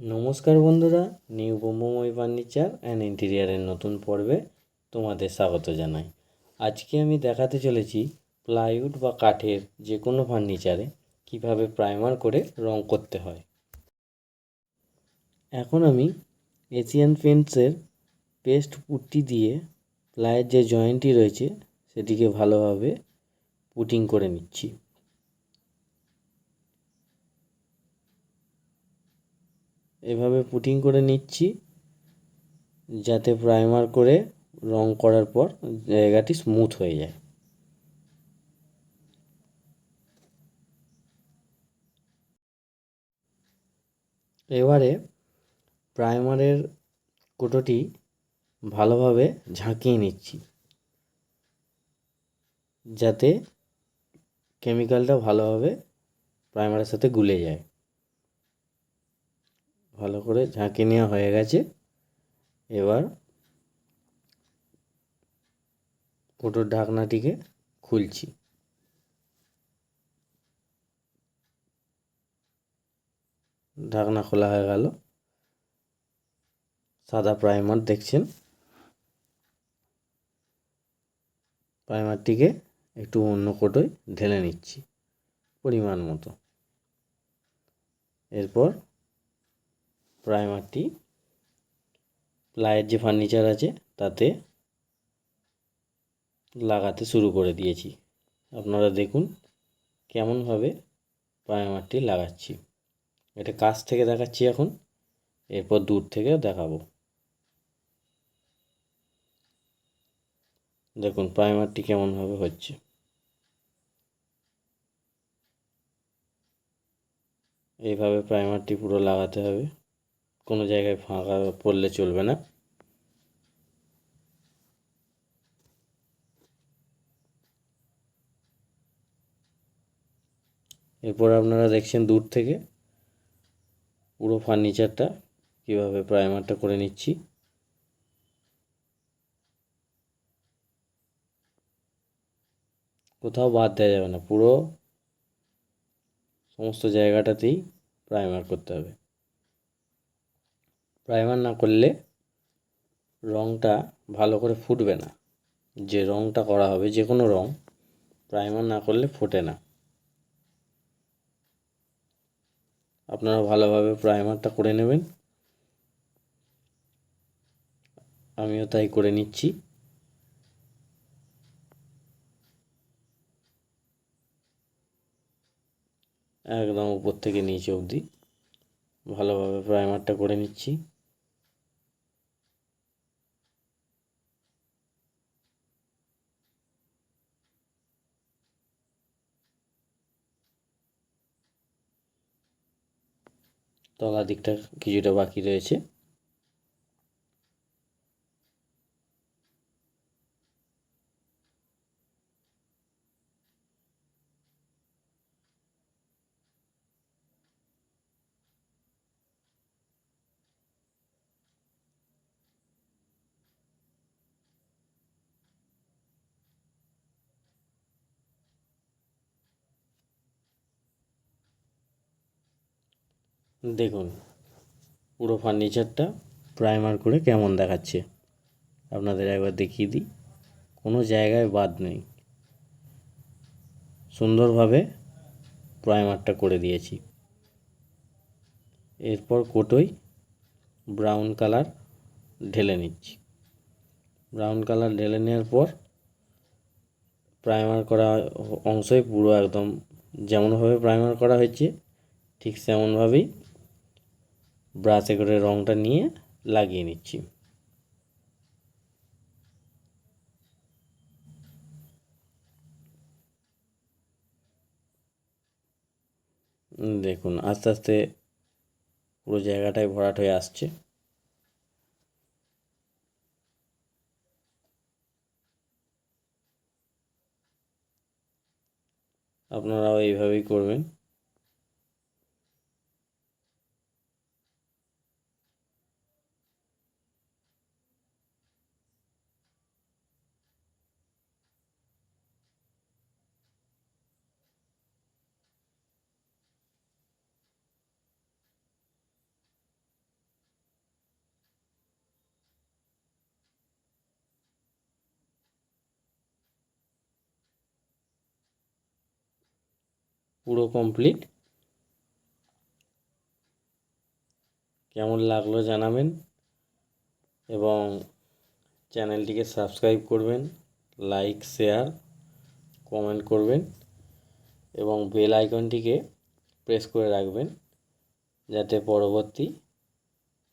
নমস্কার বন্ধুরা new Brahmamoy furniture and ইন্টেরিয়ারের নতুন পর্বে তোমাদের স্বাগত জানাই। আজকে আমি দেখাতে চলেছি প্লাইউড বা কাঠের যে কোনো ফার্নিচারে কীভাবে প্রাইমার করে রং করতে হয়। এখন আমি এশিয়ান পেন্টসের পেস্ট পুট্টি দিয়ে প্লাইয়ের যে জয়েন্টটি রয়েছে, সেটিকে ভালোভাবে পুটিং করে নিচ্ছি। এভাবে পুটিং করে নিচ্ছি, যাতে প্রাইমার করে রং করার পর জায়গাটি স্মুথ হয়ে যায়। এবারে প্রাইমারের কোটোটি ভালোভাবে ঝাঁকিয়ে নিচ্ছি, যাতে কেমিক্যালটা ভালোভাবে প্রাইমারের সাথে গুলে যায়। ভালো করে ঝাঁকি নেওয়া হয়ে গেছে। এবার কোটোর ঢাকনাটিকে খুলছি। ঢাকনা খোলা হয়ে গেল। সাদা প্রাইমার দেখছেন? প্রাইমারটিকে একটু অন্য কোটোয় ঢেলে নিচ্ছি, পরিমাণ মতো। এরপর প্রাইমারটি প্লাইয়ের যে ফার্নিচার আছে তাতে লাগাতে শুরু করে দিয়েছি। আপনারা দেখুন কেমনভাবে প্রাইমারটি লাগাচ্ছি। এটা কাছ থেকে দেখাচ্ছি এখন, এরপর দূর থেকে দেখাবো। দেখুন প্রাইমারটি কেমনভাবে হচ্ছে। এইভাবে প্রাইমারটি পুরো লাগাতে হবে। কোনো জায়গায় ফাঁকা পড়লে চলবে না। এরপর আপনারা দেখছেন দূর থেকে পুরো ফার্নিচারটা, কীভাবে প্রাইমারটা করে নিচ্ছি। কোথাও বাদ দেওয়া যাবে না, পুরো সমস্ত জায়গাটাতেই প্রাইমার করতে হবে। প্রাইমার না করলে রঙটা ভালো করে ফুটবে না। যে রঙটা করা হবে, যে কোনো রঙ প্রাইমার না করলে ফোটে না। আপনারা ভালোভাবে প্রাইমারটা করে নেবেন। আমিও তাই করে নিচ্ছি। একদম উপর থেকে নিচে অবধি ভালোভাবে প্রাইমারটা করে নিচ্ছি। তলা দিকটা কিছুটা বাকি রয়েছে। দেখুন, পুরো ফার্নিচারটা প্রাইমার করে কেমন দেখাচ্ছে। আপনাদের একবার দেখিয়ে দিই, কোনো জায়গায় বাদ নেই। সুন্দরভাবে প্রাইমারটা করে দিয়েছি। এরপর কোটোই ব্রাউন কালার ঢেলে নিচ্ছি। ব্রাউন কালার ঢেলে নেওয়ার পর প্রাইমার করা অংশই পুরো একদম যেমনভাবে প্রাইমার করা হয়েছে, ঠিক তেমনভাবেই ব্রাশে করে রঙটা নিয়ে লাগিয়ে নিচ্ছি। দেখুন, আস্তে আস্তে পুরো জায়গাটাই ভরাট হয়ে আসছে। আপনারাও এইভাবেই করবেন। পুরো কমপ্লিট কেমন লাগল জানাবেন এবং চ্যানেলটিকে সাবস্ক্রাইব করবেন লাইক শেয়ার কমেন্ট করবেন এবং বেল আইকনটিকে প্রেস করে রাখবেন যাতে পরবর্তী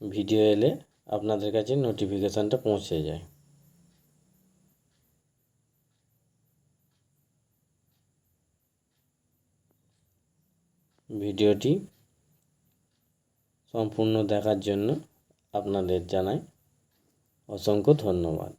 ভিডিও এলে আপনাদের কাছে নোটিফিকেশানটা পৌঁছে যায়। ভিডিওটি সম্পূর্ণ দেখার জন্য আপনাদের জানাই অসংখ্য ধন্যবাদ।